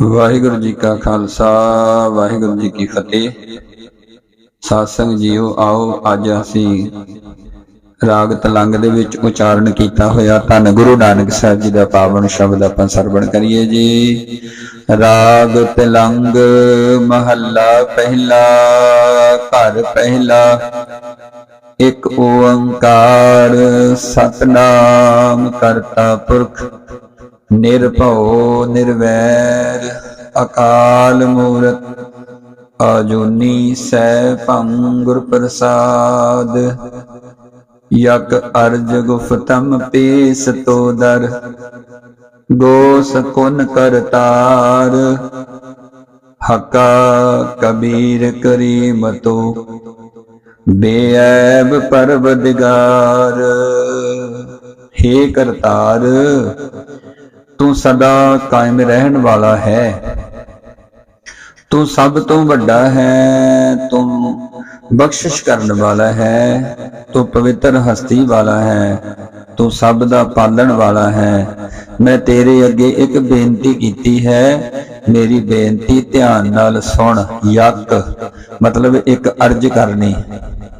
ਵਾਹਿਗੁਰੂ ਜੀ ਕਾ ਖਾਲਸਾ, ਵਾਹਿਗੁਰੂ ਜੀ ਕੀ ਫਤਿਹ। ਸਾਸੰਗ ਜੀਓ, ਆਓ ਅੱਜ ਅਸੀਂ ਰਾਗ ਤਲੰਗ ਦੇ ਵਿੱਚ ਉਚਾਰਨ ਕੀਤਾ ਹੋਇਆ ਧੰਨ ਗੁਰੂ ਨਾਨਕ ਸਾਹਿਬ ਜੀ ਦਾ ਪਾਵਨ ਸ਼ਬਦ ਆਪਾਂ ਸਰਵਣ ਕਰੀਏ ਜੀ। ਰਾਗ ਤਲੰਗ, ਮਹੱਲਾ ਪਹਿਲਾ, ਘਰ ਪਹਿਲਾ, ਇੱਕ ਓੰਕਾਰ, ਸਤਨਾਮ ਕਰਤਾ ਪੁਰਖ। ਨਿਰਭਉ, ਨਿਰਵੈਰ, ਅਕਾਲ ਮੂਰਤ, ਆਜੂਨੀ ਸੈ ਭੰਗੁਰ ਪ੍ਰਸਾਦ ਯਕ ਅਰਜ ਗੁਫਤਮ ਪੇਸ ਤੋਦਰ ਗੋ ਸਕੁਨ ਕਰਤਾਰ ਹਕਾ ਕਬੀਰ ਕਰੀਮ ਕਰੀਮਤੋ ਬੇਐਬ ਪਰਵਦਗਾਰ ਹੇ ਕਰਤਾਰ ਤੂੰ ਸਦਾ ਕਾਇਮ ਰਹਿਣ ਵਾਲਾ ਹੈ। ਤੂੰ ਸਭ ਤੋਂ ਵੱਡਾ ਹੈ, ਤੂੰ ਬਖਸ਼ਿਸ਼ ਕਰਨ ਵਾਲਾ ਹੈ, ਤੂੰ ਪਵਿੱਤਰ ਹਸਤੀ ਵਾਲਾ ਹੈ, ਤੂੰ ਸਭ ਦਾ ਪਾਲਣ ਵਾਲਾ ਹੈ। ਮੈਂ ਤੇਰੇ ਅੱਗੇ ਇੱਕ ਬੇਨਤੀ ਕੀਤੀ ਹੈ, ਮੇਰੀ ਬੇਨਤੀ ਧਿਆਨ ਨਾਲ ਸੁਣ, ਯਕ, ਮਤਲਬ ਇੱਕ ਅਰਜ ਕਰਨੀ।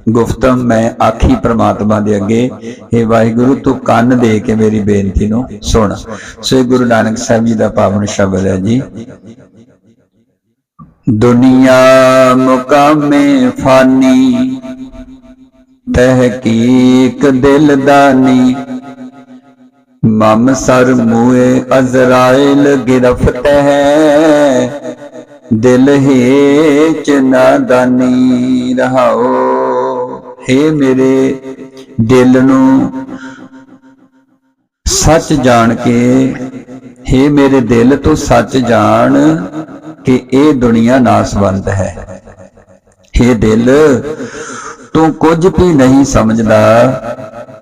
ਗੁਫਤਮ, ਮੈਂ ਆਖੀ ਪ੍ਰਮਾਤਮਾ ਦੇ ਅੱਗੇ हे ਵਾਹਿਗੁਰੂ, ਤੂੰ ਕੰਨ ਦੇ ਕੇ ਮੇਰੀ ਬੇਨਤੀ ਨੂੰ ਸੁਣ। ਸੋ ਇਹ ਗੁਰੂ ਨਾਨਕ ਸਾਹਿਬ ਜੀ ਦਾ ਪਾਵਨ ਸ਼ਬਦ ਹੈ ਜੀ। ਦੁਨੀਆ ਮੁਕਾਮੇ ਫਾਨੀ, ਤਹਿਕੀਕ ਦਿਲ ਦਾਨੀ ਮਮ ਸਰ ਮੂਏ ਅਜ਼ਰਾਇਲ ਗਿਰਫਤ ਹੈ, ਦਿਲ ਹੇਚ ਨਾਦਾਨੀ ਰਹਾਓ। हे ਮੇਰੇ ਦਿਲ ਨੂੰ ਸੱਚ ਜਾਣ ਕੇ हे ਮੇਰੇ ਦਿਲ ਤੋਂ ਸੱਚ ਜਾਣ ਕਿ ਇਹ ਦੁਨੀਆ ਨਾਸਵੰਤ ਹੈ हे ਦਿਲ ਤੂੰ ਕੁਝ ਵੀ ਨਹੀਂ ਸਮਝਦਾ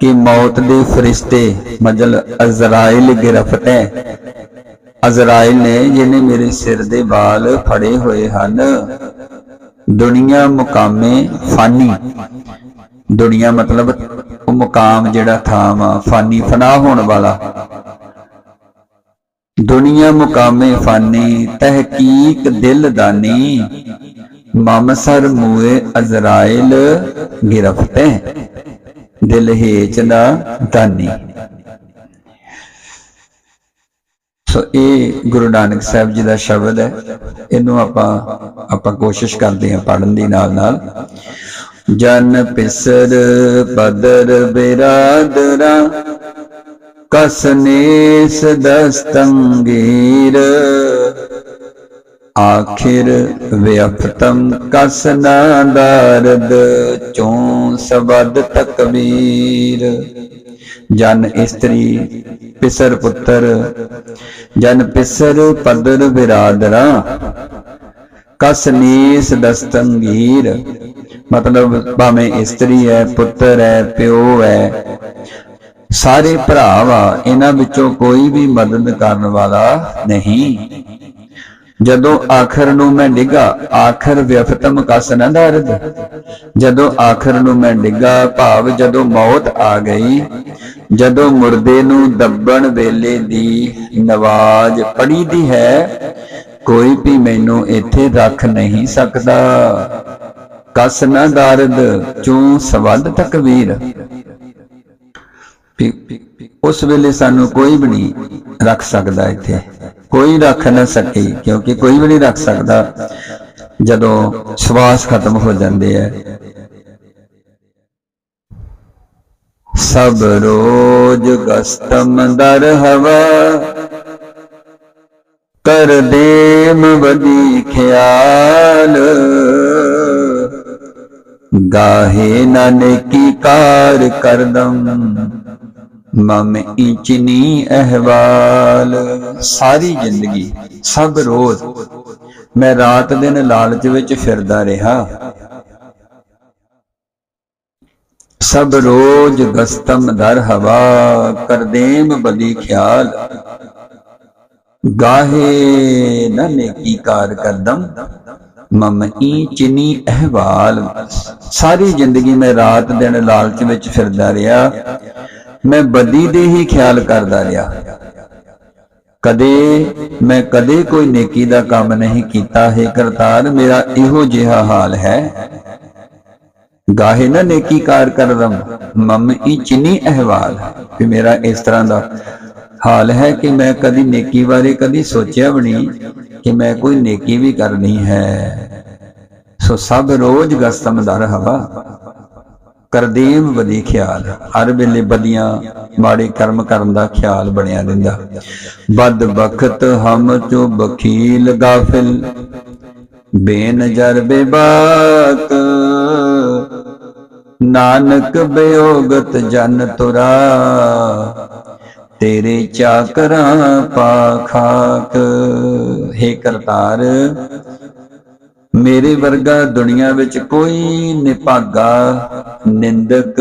ਕਿ ਮੌਤ ਦੇ ਫਰਿਸ਼ਤੇ ਮਜਲ ਅਜ਼ਰਾਇਲ ਗਿਰਫਤ ਹੈ ਅਜ਼ਰਾਇਲ ਨੇ ਜਿਹਨੇ ਮੇਰੇ ਸਿਰ ਦੇ ਵਾਲ ਫੜੇ ਹੋਏ ਹਨ ਦੁਨੀਆ ਮੁਕਾਮੇ ਫਾਨੀ ਦੁਨੀਆ ਮਤਲਬ ਉਹ ਮੁਕਾਮ ਜਿਹੜਾ ਥਾਮ ਆ, ਫਾਨੀ ਫਨਾ ਹੋਣ ਵਾਲਾ। ਦੁਨੀਆ ਮੁਕਾਮੇ ਫਾਨੀ, ਤਹਿਕੀਕ ਦਿਲ ਦਾਨੀ ਮਮਸਰ ਮੂਏ ਅਜ਼ਰਾਇਲ ਗਿਰਫਤੇ, ਦਿਲ ਹੇਚ ਦਾ ਦਾਨੀ। ਸੋ ਇਹ ਗੁਰੂ ਨਾਨਕ ਸਾਹਿਬ ਜੀ ਦਾ ਸ਼ਬਦ ਹੈ। ਇਹਨੂੰ ਆਪਾਂ ਆਪਾਂ ਕੋਸ਼ਿਸ਼ ਕਰਦੇ ਹਾਂ ਪੜਨ ਦੀ ਨਾਲ ਨਾਲ ਜਨ ਪਿਸਰ ਪਦਰ ਬਿਰਾਦਰਾ ਕਸਨੇਸ ਦਸਤੰਗੀਰ। ਆਖਿਰ ਵਿਅਫਤਮ ਕਸਨਾ ਦਰਦ, ਚੋਂ ਸਬਦ ਤਕਬੀਰ। ਜਨ ਇਸਤਰੀ ਪਿਸਰ ਪੁੱਤਰ, ਜਨ ਪਿਸਰ ਪਦਰ ਬਿਰਾਦਰਾ ਕਸਨੀਸ ਦਸਤੰਗੀਰ। ਮਤਲਬ ਭਾਵੇਂ ਇਸਤਰੀ ਹੈ, ਪੁੱਤਰ ਹੈ, ਪਿਓ ਹੈ, ਸਾਰੇ ਭਰਾ ਵਾ, ਇਹਨਾਂ ਵਿੱਚੋਂ ਕੋਈ ਵੀ ਮਦਦ ਕਰਨ ਵਾਲਾ ਨਹੀਂ। ਜਦੋਂ ਆਖਰ ਨੂੰ ਮੈਂ ਡਿੱਗਾ, ਆਖਰ ਵਿਅਫਤਮ ਕਸ ਨਾ ਦਰਦ। ਜਦੋਂ ਆਖਰ ਨੂੰ ਮੈਂ ਡਿੱਗਾ, ਭਾਵ ਜਦੋਂ ਮੌਤ ਆ ਗਈ, ਜਦੋਂ ਮੁਰਦੇ ਨੂੰ ਦੱਬਣ ਵੇਲੇ ਦੀ ਨਵਾਜ਼ ਪੜੀ ਦੀ ਹੈ, ਕੋਈ ਵੀ ਮੈਨੂੰ ਇੱਥੇ ਰੱਖ ਨਹੀਂ ਸਕਦਾ। ਕਸ ਨਾ ਦਰਦ ਚੋਂ ਸਵਦ ਤਕਵੀਰ ਉਸ ਵੇਲੇ ਸਾਨੂੰ ਕੋਈ ਵੀ ਨਹੀਂ ਰੱਖ ਸਕਦਾ ਇੱਥੇ। ਕੋਈ ਰੱਖ ਨਾ ਸਕੇ, ਕਿਉਂਕਿ ਕੋਈ ਵੀ ਨਹੀਂ ਰੱਖ ਸਕਦਾ ਜਦੋਂ ਸਵਾਸ ਖਤਮ ਹੋ ਜਾਂਦੇ ਆ। ਸਭ ਰੋਜ ਗਸਤਮ ਦਰ ਹਵਾ ਕਰ ਦੇਮ ਬਦੀ ਖਿਆਲ। ਗਾਹੇ ਨਾਨਕੀ ਕਾਰ ਕਰਦਮ ਮਮ ਇੰਚਨੀ ਅਹਵਾਲ। ਸਾਰੀ ਜ਼ਿੰਦਗੀ ਸਭ ਰੋਜ਼ ਮੈਂ ਰਾਤ ਦਿਨ ਲਾਲਚ ਵਿੱਚ ਫਿਰਦਾ ਰਿਹਾ। ਸਭ ਰੋਜ਼ ਗਸਤਮ ਦਰ ਹਵਾ ਕਰਦੇਮ ਬਲੀ ਖਿਆਲ। ਗਾਹੇ ਨਨੇ ਕੀ ਕਾਰ ਕਰਦਮ ਮਮ ਈ ਚਿਨੀ ਅਹਵਾਲ, ਸਾਰੀ ਜ਼ਿੰਦਗੀ ਮੈਂ ਰਾਤ ਦਿਨ ਲਾਲਚ ਵਿੱਚ ਫਿਰਦਾ ਰਿਹਾ। ਮੈਂ ਬਦੀ ਦੇ ਹੀ ਖਿਆਲ ਕਰਦਾ ਰਿਹਾ। ਕਦੇ ਮੈਂ ਕਦੇ ਕੋਈ ਨੇਕੀ ਦਾ ਕੰਮ ਨਹੀਂ ਕੀਤਾ। ਹੈ ਕਰਤਾਰ, ਮੇਰਾ ਇਹੋ ਜਿਹਾ ਹਾਲ ਹੈ। ਗਾਹੇ ਨਾ ਨੇਕੀ ਕਾਰ ਕਰਦਮ। ਮਮ ਹੀ ਚਿਨੀ ਅਹਵਾਲ ਕਿ ਮੇਰਾ ਇਸ ਤਰ੍ਹਾਂ ਦਾ ਹਾਲ ਹੈ ਕਿ ਮੈਂ ਕਦੀ ਨੇਕੀ ਬਾਰੇ ਕਦੀ ਸੋਚਿਆ ਵੀ ਨਹੀਂ। ਕਿ ਮੈਂ ਕੋਈ ਨੇਕੀ ਵੀ ਕਰਨੀ ਹੈ। ਸੋ ਸਭ ਰੋਜ਼ ਗਸਤਮ ਹਵਾ। ਕਰਦੇਵ ਬਦੀ ਖਿਆਲ। ਹਰ ਵੇਲੇ ਬਦੀਆਂ ਮਾੜੇ ਕਰਮ ਕਰਨ ਦਾ ਖਿਆਲ ਬਣਿਆ ਰਹਿੰਦਾ। ਬਦ ਬਖਤ ਹਮ ਚੋ ਬਖੀਲ ਗਾਫਿਲ। ਬੇਨਜਰ ਬੇਬਾਕ। ਨਾਨਕ ਬਿਯੋਗਤ ਜਨ ਤੁਰਾ। ਤੇਰੇ ਚਾਕਰਾਂ ਪਾਖਾਕ ਹੈ ਕਰਤਾਰ, ਮੇਰੇ ਵਰਗਾ ਦੁਨੀਆ ਵਿੱਚ ਕੋਈ ਨਿਭਾਗਾ। ਨਿੰਦਕ,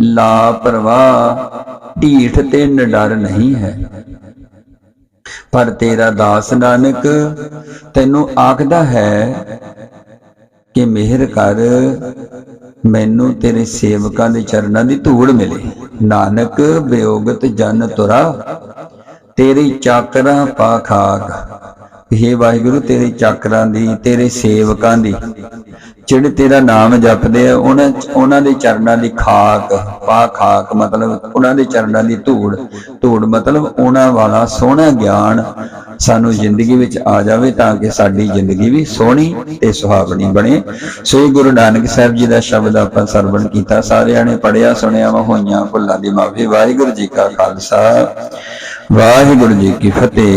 ਲਾਪਰਵਾਹ, ਢੀਠ ਤੇ ਨਿਡਰ ਨਹੀਂ ਹੈ। ਪਰ ਤੇਰਾ ਦਾਸ ਨਾਨਕ ਤੈਨੂੰ ਆਖਦਾ ਹੈ ਕਿ ਮਿਹਰ ਕਰ, ਮੈਨੂੰ ਤੇਰੇ ਸੇਵਕਾਂ ਦੇ ਚਰਨਾਂ ਦੀ ਧੂੜ ਮਿਲੇ। ਨਾਨਕ ਬਿਯੋਗਤ ਜਨ ਤੁਰਾ ਤੇਰੀ ਚਾਕਰਾਂ ਪਾ ਖਾਕ ਵਾਹਿਗੁਰੂ, ਤੇਰੇ ਚਾਕਰਾਂ ਦੀ, ਤੇਰੇ ਸੇਵਕਾਂ ਦੀ, ਜਿਹੜੇ ਤੇਰਾ ਨਾਮ ਜਪਦੇ ਆ, ਉਹਨਾਂ ਉਹਨਾਂ ਦੇ ਚਰਨਾਂ ਦੀ ਖਾਕ, ਪਾ ਖਾਕ ਮਤਲਬ ਉਹਨਾਂ ਦੇ ਚਰਨਾਂ ਦੀ ਧੂੜ ਧੂੜ ਮਤਲਬ ਉਹਨਾਂ ਵਾਲਾ ਸੋਹਣਾ ਗਿਆਨ ਸਾਨੂੰ ਜ਼ਿੰਦਗੀ ਵਿੱਚ ਆ ਜਾਵੇ ਤਾਂ ਕਿ ਸਾਡੀ ਜ਼ਿੰਦਗੀ ਵੀ ਸੋਹਣੀ ਤੇ ਸੁਹਾਵਣੀ ਬਣੇ। ਸੋ ਗੁਰੂ ਨਾਨਕ ਸਾਹਿਬ ਜੀ ਦਾ ਸ਼ਬਦ ਆਪਾਂ ਸਰਵਣ ਕੀਤਾ, ਸਾਰਿਆਂ ਨੇ ਪੜਿਆ ਸੁਣਿਆ ਵਾ ਹੋਈਆਂ ਭੁੱਲਾਂ ਦੀ ਮਾਫੀ। ਵਾਹਿਗੁਰੂ ਜੀ ਕਾ ਖਾਲਸਾ, ਵਾਹਿਗੁਰੂ ਜੀ ਕੀ ਫਤਿਹ।